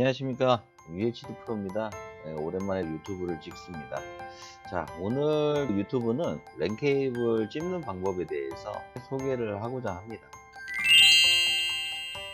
안녕하십니까? UHD 프로입니다. 네, 오랜만에 유튜브를 찍습니다. 자 오늘 유튜브는 랜케이블 찝는 방법에 대해서 소개를 하고자 합니다.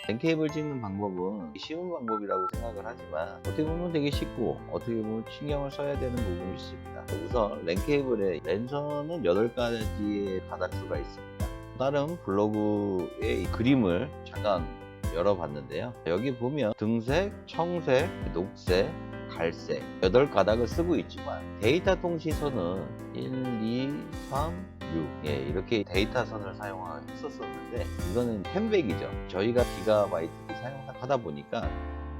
랜케이블 찍는 방법은 쉬운 방법이라고 생각을 하지만 어떻게 보면 되게 쉽고 어떻게 보면 신경을 써야 되는 부분이 있습니다. 우선 랜케이블의 랜선은 8가지의 가닥수가 있습니다. 다른 블로그의 이 그림을 잠깐 열어봤는데요. 여기 보면 등색, 청색, 녹색, 갈색 8가닥을 쓰고 있지만 데이터 통신선은 1, 2, 3, 6 예, 이렇게 데이터 선을 사용했었었는데 이거는 10백이죠. 저희가 기가바이트 사용하다 보니까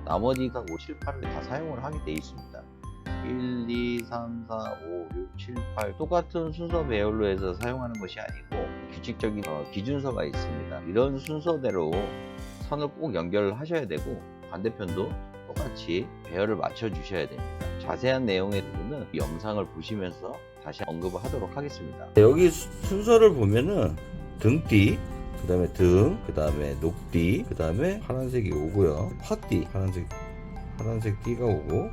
나머지가 5, 7, 8을 다 사용을 하게 돼 있습니다. 1, 2, 3, 4, 5, 6, 7, 8 똑같은 순서 배열로 해서 사용하는 것이 아니고 규칙적인 어, 기준서가 있습니다. 이런 순서대로 선을 꼭 연결을 하셔야 되고 반대편도 똑같이 배열을 맞춰 주셔야 됩니다. 자세한 내용의 부분은 이 영상을 보시면서 다시 언급을 하도록 하겠습니다. 여기 수- 순서를 보면은 등띠, 그 다음에 등, 그 다음에 녹띠, 그 다음에 파란색이 오고요. 파띠, 파란색, 파란색 띠가 오고,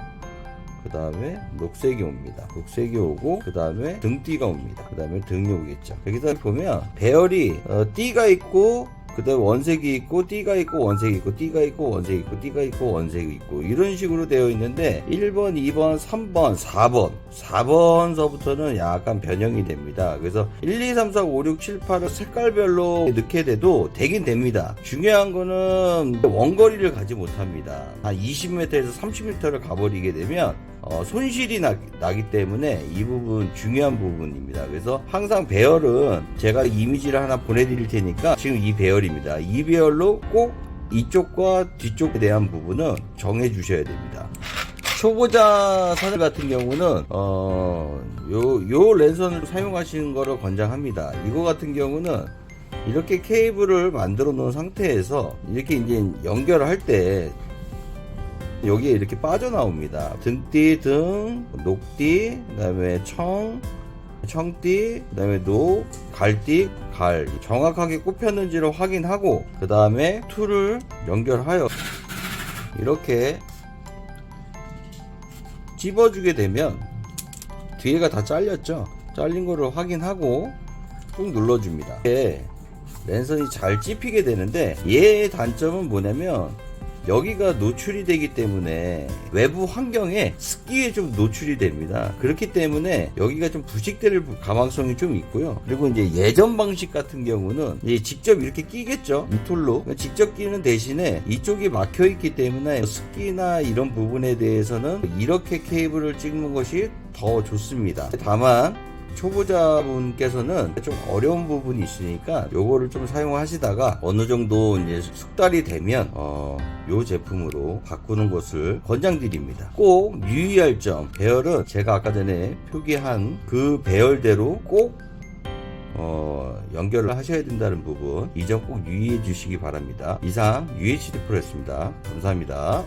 그 다음에 녹색이 옵니다. 녹색이 오고, 그 다음에 등띠가 옵니다. 그 다음에 등이 오겠죠. 여기서 보면 배열이 어, 띠가 있고, 그 다음에 원색이 있고, 띠가 있고, 원색이 있고, 띠가 있고, 원색이 있고, 띠가 있고, 원색이 있고, 이런 식으로 되어 있는데, 1번, 2번, 3번, 4번. 4번서부터는 약간 변형이 됩니다. 그래서 1, 2, 3, 4, 5, 6, 7, 8을 색깔별로 넣게 돼도 되긴 됩니다. 중요한 거는 원거리를 가지 못합니다. 한 20m에서 30m를 가버리게 되면 어, 손실이 나, 나기 때문에 이 부분 중요한 부분입니다. 그래서 항상 배열은 제가 이미지를 하나 보내드릴 테니까 지금 이 배열입니다. 이 배열로 꼭 이쪽과 뒤쪽에 대한 부분은 정해 주셔야 됩니다. 초보자 사들 같은 경우는 어, 요, 요 랜선을 사용하시는 거를 권장합니다. 이거 같은 경우는 이렇게 케이블을 만들어 놓은 상태에서 이렇게 이제 연결을 할때 여기에 이렇게 빠져나옵니다. 등띠, 등, 녹띠, 그 다음에 청, 청띠, 그 다음에 녹, 갈띠, 갈. 정확하게 꼽혔는지를 확인하고, 그 다음에 툴을 연결하여 이렇게 찝어주게 되면 뒤에가 다 잘렸죠. 잘린 거를 확인하고 꾹 눌러줍니다. 이게 랜선이 잘 찝히게 되는데 얘의 단점은 뭐냐면 여기가 노출이 되기 때문에 외부 환경에 습기에 좀 노출이 됩니다. 그렇기 때문에 여기가 좀 부식될 가망성이 좀 있고요. 그리고 이제 예전 방식 같은 경우는 직접 이렇게 끼겠죠. 이 툴로 직접 끼는 대신에 이쪽이 막혀 있기 때문에 습기나 이런 부분에 대해서는 이렇게 케이블을 찍는 것이 더 좋습니다. 다만 초보자분께서는 좀 어려운 부분이 있으니까 요거를 좀 사용하시다가 어느 정도 이제 숙달이 되면 어, 요 제품으로 바꾸는 것을 권장드립니다. 꼭 유의할 점 배열은 제가 아까 전에 표기한 그 배열대로 꼭 어, 연결을 하셔야 된다는 부분 이 점 꼭 유의해 주시기 바랍니다. 이상 UHD 프로였습니다. 감사합니다.